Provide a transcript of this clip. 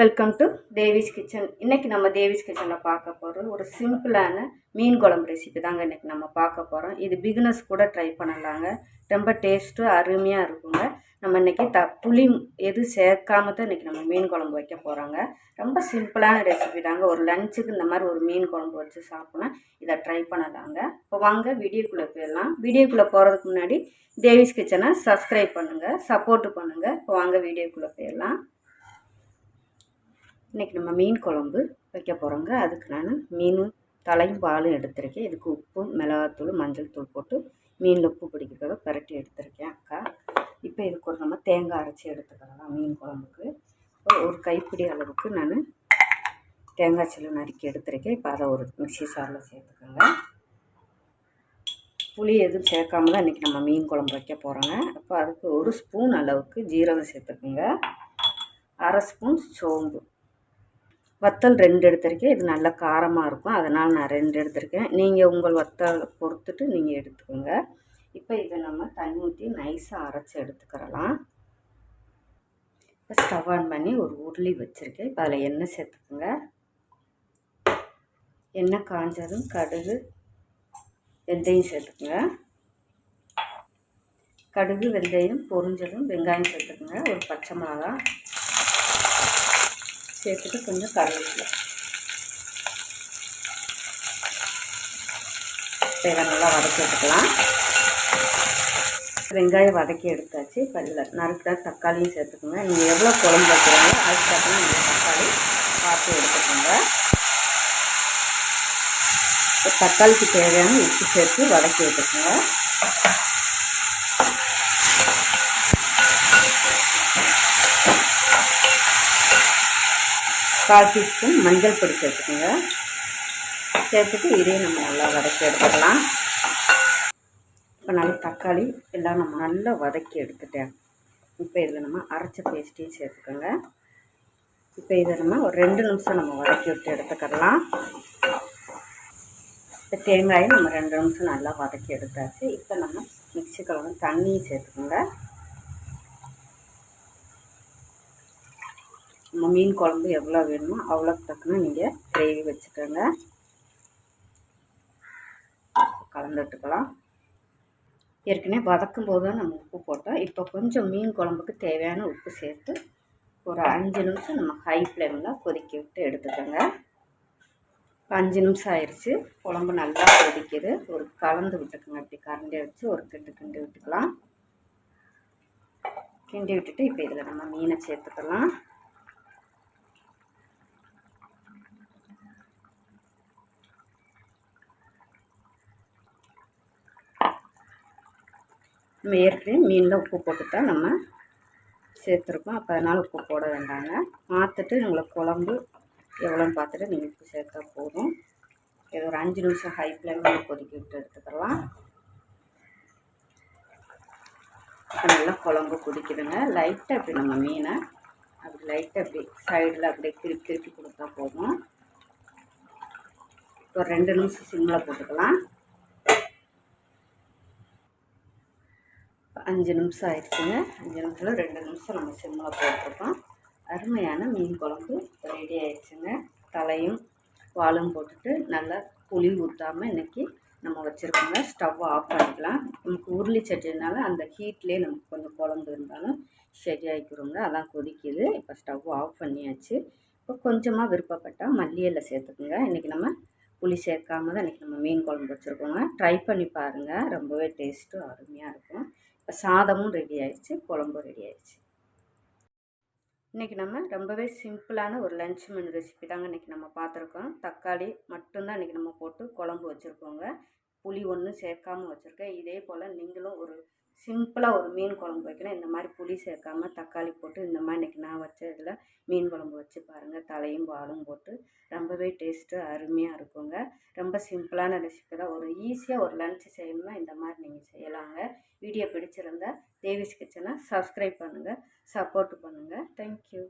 Welcome to Devi's kitchen இன்றைக்கி நம்ம தேவிஸ் கிச்சனில் பார்க்க போகிறது ஒரு சிம்பிளான மீன் குழம்பு ரெசிபி தாங்க இன்றைக்கி நம்ம பார்க்க போகிறோம் இது பிகினர்ஸ் கூட ட்ரை பண்ணலாங்க. ரொம்ப டேஸ்ட்டு அருமையாக இருக்குங்க. நம்ம இன்றைக்கி த புளி எது சேர்க்காம தான் இன்றைக்கி நம்ம மீன் குழம்பு வைக்க போகிறாங்க ரொம்ப சிம்பிளான ரெசிபி தாங்க. ஒரு லஞ்சுக்கு இந்த மாதிரி ஒரு மீன் குழம்பு வச்சு சாப்பிட்ணும் இதை ட்ரை பண்ணலாங்க. இப்போ வாங்க வீடியோக்குள்ளே போயிடலாம். வீடியோக்குள்ளே போகிறதுக்கு முன்னாடி தேவிஸ் கிச்சனை சப்ஸ்கிரைப் பண்ணுங்கள் சப்போர்ட்டு பண்ணுங்கள் இப்போ வாங்க வீடியோக்குள்ளே போயிடலாம். இன்றைக்கி நம்ம மீன் குழம்பு வைக்க போகிறோங்க அதுக்கு நான் மீன் தலையும் பாலும் எடுத்திருக்கேன். இதுக்கு உப்பு மிளகாத்தூள் மஞ்சள் தூள் போட்டு மீனில் உப்பு பிடிக்கிறதுக்காக பரட்டி எடுத்திருக்கேன் அக்கா. இப்போ இதுக்கு ஒரு நம்ம தேங்காய் அரைச்சி எடுத்துக்கலாம் மீன் குழம்புக்கு. ஒரு கைப்பிடி அளவுக்கு நான் தேங்காய் சில்லு நறுக்கி எடுத்திருக்கேன். இப்போ அதை ஒரு மிக்சி சாரில் சேர்த்துக்கோங்க. புளி எதுவும் சேர்க்காம தான் இன்றைக்கி நம்ம மீன் குழம்பு வைக்க போகிறோங்க அப்போ அதுக்கு ஒரு ஸ்பூன் அளவுக்கு ஜீரகம் சேர்த்துக்குங்க. அரை ஸ்பூன் சோம்பு. வத்தல் ரெண்டு எடுத்திருக்கேன். இது நல்லா காரமாக இருக்கும். அதனால் நான் ரெண்டு எடுத்திருக்கேன். நீங்கள் உங்கள் வத்தல் பொறுத்துட்டு நீங்கள் எடுத்துக்கோங்க. இப்போ இதை நம்ம தண்ணி ஊற்றி நைஸாக அரைச்சி எடுத்துக்கிறலாம். இப்போ ஸ்டவ் ஆன் பண்ணி ஒரு உருளி வச்சுருக்கேன். இப்போ அதில் எண்ணெய் சேர்த்துக்கோங்க. எண்ணெய் காஞ்சதும் கடுகு வெந்தயம் சேர்த்துக்குங்க. கடுகு வெந்தயம் பொரிஞ்சதும் வெங்காயம் சேர்த்துக்குங்க. ஒரு பச்சை மிளகா சேர்த்துட்டு கொஞ்சம் கருவேப்பிலை. இதை நல்லா வதக்கி எடுக்கலாம். வெங்காயம் வதக்கி எடுத்தாச்சு. இப்போ இதில் நறுக்கிற தக்காளியும் சேர்த்துக்கோங்க. நீங்கள் எவ்வளோ குழம்பு வைக்கிறாங்களோ அதுக்கப்புறம் நீங்கள் தக்காளி பார்த்து எடுத்துக்கோங்க. தக்காளிக்கு தேவையான உப்பு சேர்த்து வதக்கி எடுத்துக்கோங்க கால் டீஸ்பூன் மஞ்சள் பொடி சேர்த்துக்கோங்க. சேர்த்துட்டு இதையும் நம்ம நல்லா வதக்கி எடுத்துக்கலாம். இப்போ நல்லா தக்காளி எல்லாம் நம்ம நல்லா வதக்கி எடுத்துட்டேன். இப்போ இதில் நம்ம அரைச்ச பேஸ்ட்டையும் சேர்த்துக்கோங்க. இப்போ இதை நம்ம ஒரு ரெண்டு நிமிஷம் நம்ம வதக்கி விட்டு எடுத்துக்கிடலாம் இப்போ தேங்காயை நம்ம ரெண்டு நிமிஷம் நல்லா வதக்கி எடுத்தாச்சு. இப்போ நம்ம மிக்சி கலந்து தண்ணியும் சேர்த்துக்கோங்க. நம்ம மீன் குழம்பு எவ்வளோ வேணுமோ அவ்வளோக்கு தக்கன நீங்கள் கிரேவி வச்சுக்கோங்க. கலந்துட்டுக்கலாம் ஏற்கனவே வதக்கும் போது தான் நம்ம உப்பு போட்டோம். இப்போ கொஞ்சம் மீன் குழம்புக்கு தேவையான உப்பு சேர்த்து ஒரு அஞ்சு நிமிஷம் நம்ம ஹை ஃப்ளேமில் கொதிக்க விட்டு எடுத்துக்கோங்க. அஞ்சு நிமிஷம் ஆயிடுச்சு குழம்பு நல்லா கொதிக்குது. ஒரு கலந்து விட்டுக்கோங்க. அப்படி கரண்டியை வச்சு ஒரு கிண்டு கிண்டி விட்டுக்கலாம். கிண்டி விட்டுட்டு இப்போ இதில் நம்ம மீனை சேர்த்துக்கலாம். நம்ம ஏற்கனவே மீனில் உப்பு போட்டு தான் நம்ம சேர்த்துருக்கோம். அப்போ அதனால் உப்பு போட வேண்டாங்க. பார்த்துட்டு உங்களுக்கு குழம்பு எவ்வளோன்னு பார்த்துட்டு நீங்கள் உப்பு சேர்த்தா போதும். இது ஒரு அஞ்சு நிமிஷம் ஹை ஃப்ளேமில் கொதிக்க விட்டு எடுத்துக்கலாம். இப்போ நல்லா குழம்பு குடிக்குதுங்க லைட்டாக அப்படி நம்ம மீனை அப்படி லைட்டாக அப்படி சைடில் அப்படியே திருப்பி திருப்பி கொடுத்தா போதும். ஒரு ரெண்டு நிமிஷம் சிம்மில் போட்டுக்கலாம். அஞ்சு நிமிஷம் ஆயிடுச்சுங்க. அஞ்சு நிமிஷத்தில் ரெண்டு நிமிஷம் நம்ம சிம்மில் போட்டிருக்கோம். அருமையான மீன் குழம்பு ரெடி ஆயிடுச்சுங்க. தலையும் வாலும் போட்டுட்டு நல்லா புளி ஊற்றாமல் இன்றைக்கி நம்ம வச்சுருக்கோங்க. ஸ்டவ் ஆஃப் பண்ணிக்கலாம். நமக்கு உருளி சட்டினால அந்த ஹீட்லேயே நமக்கு கொஞ்சம் குழம்பு இருந்தாலும் சரியாகிக்கிறோங்க அதான் கொதிக்குது. இப்போ ஸ்டவ் ஆஃப் பண்ணியாச்சு. இப்போ கொஞ்சமாக விருப்பப்பட்டால் மல்லியில் சேர்த்துக்குங்க. இன்றைக்கி நம்ம புளி சேர்க்காம தான் இன்றைக்கி நம்ம மீன் குழம்பு வச்சுருக்கோங்க. ட்ரை பண்ணி பாருங்கள் ரொம்பவே டேஸ்ட்டும் அருமையாக இருக்கும். சாதமும் ரெடி ஆயிடுச்சு குழம்பும் ரெடி ஆயிடுச்சு. இன்றைக்கி நம்ம ரொம்பவே சிம்பிளான ஒரு லன்ச் மெனு ரெசிபி தாங்க இன்றைக்கி நம்ம பார்த்துருக்கோம். தக்காளி மட்டும்தான் இன்றைக்கி நம்ம போட்டு குழம்பு வச்சுருக்கோங்க. புளி ஒன்றும் சேர்க்காமல் வச்சுருக்கேன். இதே போல் நீங்களும் ஒரு சிம்பிளாக ஒரு மீன் குழம்பு வைக்கணும். இந்த மாதிரி புளி சேர்க்காம தக்காளி போட்டு இந்த மாதிரி இன்றைக்கி நான் வச்ச இதில் மீன் குழம்பு வச்சு பாருங்கள் தலையும் பாலும் போட்டு ரொம்பவே டேஸ்ட்டு அருமையாக இருக்குங்க. ரொம்ப சிம்பிளான ரெசிபி தான். ஒரு ஈஸியாக ஒரு லன்ச் செய்யணும்னா இந்த மாதிரி நீங்கள் செய்யலாங்க. வீடியோ பிடிச்சிருந்தா தேவிஸ் கிச்சனை சப்ஸ்கிரைப் பண்ணுங்கள் சப்போர்ட் பண்ணுங்கள் தேங்க்யூ